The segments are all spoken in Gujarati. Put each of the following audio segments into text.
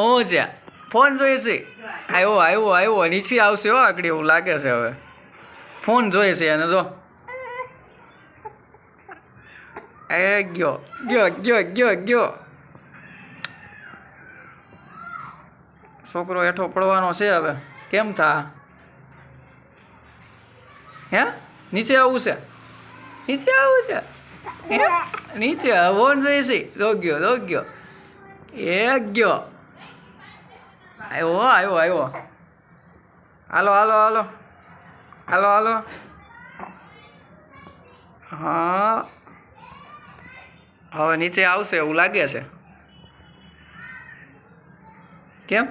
હું છે ફોન જોઈએ છે આવ્યો આવ્યો આવ્યો નીચે આવશે હો આકડી એવું લાગે છે હવે. ફોન જોઈએ છે એને જો. એ ગયો ગયો ગયો ગયો ગયો. છોકરો હેઠો પડવાનો છે હવે. કેમ થા? હે? નીચે આવવું છે? નીચે આવવું છે? હે? નીચે ફોન જોઈએ છે જો ગયો જો ગયો. એ ગયો. આવ્યો આવ્યો આવ્યો હાલો હાલો હાલો. હાલો હાલો. હા. હવે નીચે આવશે એવું લાગે છે. કેમ?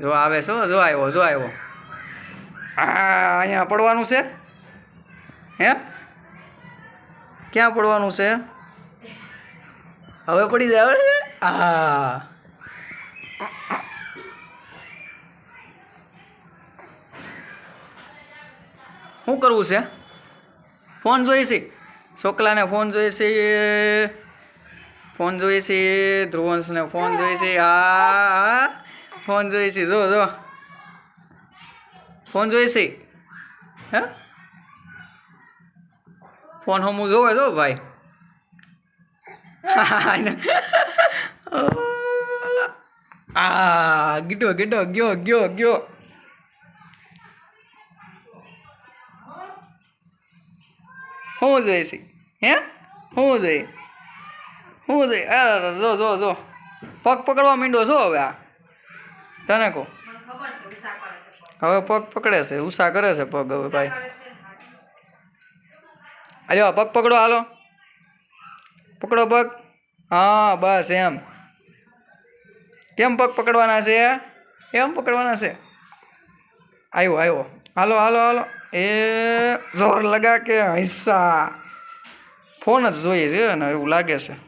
જો આવે છે જો આવ્યો જો આવ્યો. હા અહીંયા પડવાનું છે? હે? ક્યાં પડવાનું છે? હવે પડી જાય? હા. શું કરવું છે? ફોન જોઈએ છે. છોકલાને ફોન જોઈએ છે. ફોન જોઈએ છે. ધ્રુવંશને ફોન જોઈએ છે. હા હા. ફોન જોઈએ છે. જો જો. ફોન જોઈએ છે. હે? ફોન હમું જોવે જો ભાઈ. આ, ગીટો ગીટો, ગયો ગયો ગયો. શું જોઈએ છે. હે? શું જોઈએ શું જોઈએ અરે જો જો જો. પગ પકડવા માંડ્યો છો હવે આ? તને કહું. હવે પગ પકડે છે. ઉષા કરે છે પગ હવે ભાઈ. હાલો પગ પકડો, હાલો. પકડો પગ. હા, બસ એમ. કેમ પગ પકડવાના છે? એમ પકડવાના છે. આવ્યો આવ્યો હાલો હાલો હાલો. એ જોર લગા કે હૈસા. ફોન જ જોઈએ છે ને એવું લાગે છે.